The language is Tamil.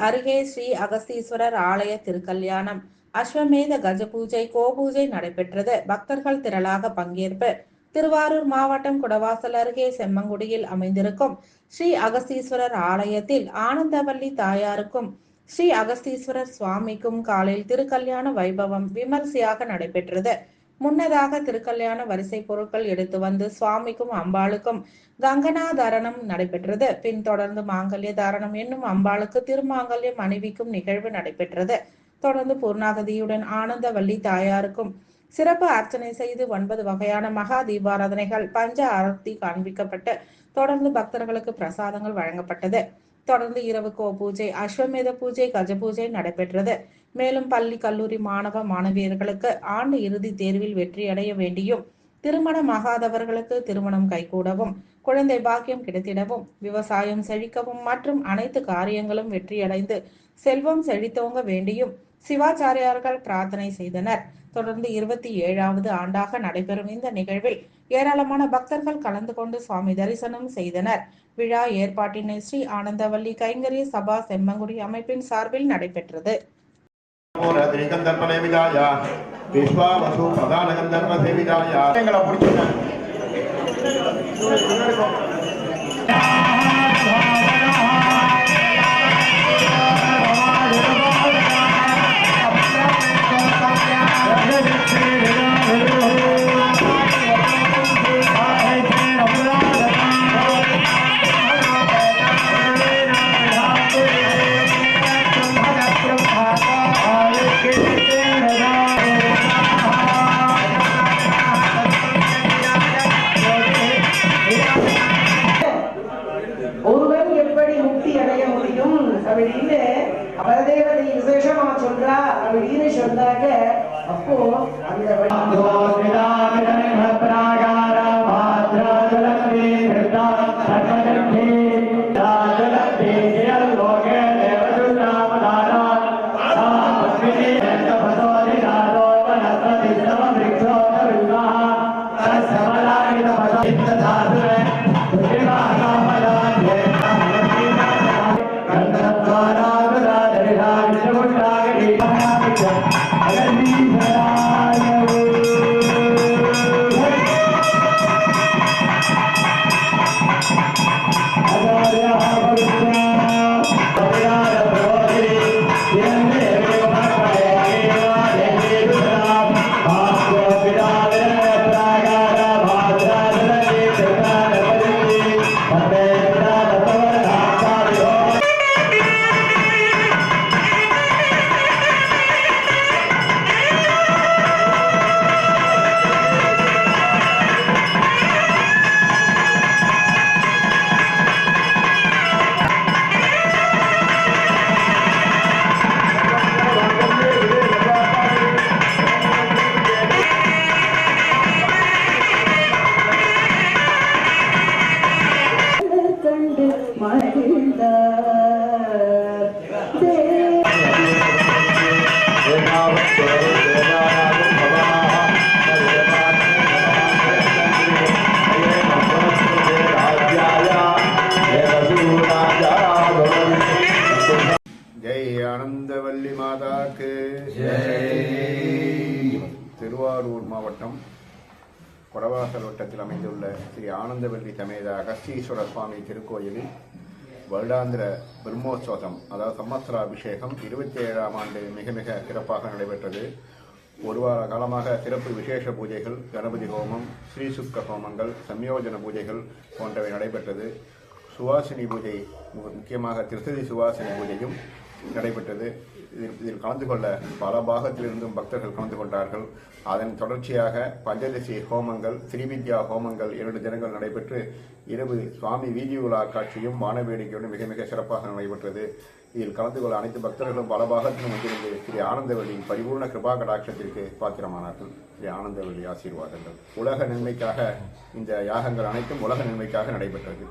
அருகே ஸ்ரீ அகஸ்தீஸ்வரர் ஆலய திருக்கல்யாணம். அஸ்வமேத கஜ பூஜை கோபூஜை நடைபெற்றது. பக்தர்கள் திரளாக பங்கேற்பு. திருவாரூர் மாவட்டம் குடவாசல் அருகே செம்மங்குடியில் அமைந்திருக்கும் ஸ்ரீ அகஸ்தீஸ்வரர் ஆலயத்தில் ஆனந்தவல்லி தாயாருக்கும் ஸ்ரீ அகஸ்தீஸ்வரர் சுவாமிக்கும் காலையில் திருக்கல்யாண வைபவம் விமர்சையாக நடைபெற்றது. முன்னதாக திருக்கல்யாண வரிசை பொருட்கள் எடுத்து வந்து சுவாமிக்கும் அம்பாளுக்கும் கங்கனா தாரணம் நடைபெற்றது. பின் தொடர்ந்து மாங்கல்ய தாரணம் என்னும் அம்பாளுக்கு திருமாங்கல்யம் அணிவிக்கும் நிகழ்வு நடைபெற்றது. தொடர்ந்து பூர்ணாகதியுடன் ஆனந்தவல்லி தாயாருக்கும் சிறப்பு அர்ச்சனை செய்து ஒன்பது வகையான மகா தீபாராதனைகள் பஞ்ச ஆரத்தி காண்பிக்கப்பட்டு தொடர்ந்து பக்தர்களுக்கு பிரசாதங்கள் வழங்கப்பட்டது. தொடர்ந்து இரவு கோ பூஜை அஸ்வமேத பூஜை கஜ பூஜை நடைபெற்றது. மேலும் பள்ளி கல்லூரி மாணவ மாணவியர்களுக்கு ஆண்டு இறுதி தேர்வில் வெற்றியடைய வேண்டியும் திருமணமாகாதவர்களுக்கு திருமணம் கைகூடவும் குழந்தை பாக்கியம் கிடைத்திடவும் விவசாயம் செழிக்கவும் மற்றும் அனைத்து காரியங்களும் வெற்றியடைந்து செல்வம் செழித்தோங்க வேண்டியும் சிவாச்சாரியார்கள் பிரார்த்தனை செய்தனர். தொடர்ந்து இருபத்தி ஏழாவது ஆண்டாக நடைபெறும் இந்த நிகழ்வில் ஏராளமான பக்தர்கள் கலந்து கொண்டு சுவாமி தரிசனம் செய்தனர். விழா ஏற்பாட்டினை ஸ்ரீ ஆனந்தவல்லி கைங்கரிய சபா செம்மங்குடி அமைப்பின் சார்பில் நடைபெற்றது. எங்களை பிடிச்சிருக்கேன் அப்படின்னு அபரதேவதை விசேஷமா சொல்றா அப்படின்னு சொன்னாங்க. அப்போ அந்த கண்டு மாதாக்கு. திருவாரூர் மாவட்டம் கொடவாசல் வட்டத்தில் அமைந்துள்ள ஸ்ரீ ஆனந்தவல்லி சமேத அகஸ்தீஸ்வர சுவாமி திருக்கோயிலில் வருடாந்திர பிரம்மோற்சவம் அதாவது சம்மத்சர அபிஷேகம் இருபத்தி ஏழாம் ஆண்டு மிக மிக சிறப்பாக நடைபெற்றது. ஒரு வார காலமாக சிறப்பு விசேஷ பூஜைகள் கணபதி ஹோமம் ஸ்ரீசுக்க ஹோமங்கள் சம்யோஜன பூஜைகள் போன்றவை நடைபெற்றது. சுவாசினி பூஜை முக்கியமாக திருத்ததி சுவாசினி பூஜையும் நடைபெற்றது. இதில் இதில் கலந்து கொள்ள பல பாகத்திலிருந்தும் பக்தர்கள் கலந்து கொண்டார்கள். அதன் தொடர்ச்சியாக பஞ்சதசி ஹோமங்கள் ஸ்ரீவித்யா ஹோமங்கள் இரண்டு தினங்கள் நடைபெற்று இரவு சுவாமி வீதி உலா காட்சியும் வானவேடிக்கையோடு மிக மிக சிறப்பாக நடைபெற்றது. இதில் கலந்து கொள்ள அனைத்து பக்தர்களும் பல பாகத்திலும் வந்திருந்து ஸ்ரீ ஆனந்தவள்ளியின் பரிபூர்ண கிருபா கடாட்சத்திற்கு பாத்திரமானார்கள். ஸ்ரீ ஆனந்தவள்ளி ஆசீர்வாதங்கள். உலக நன்மைக்காக இந்த யாகங்கள் அனைத்தும் உலக நன்மைக்காக நடைபெற்றது.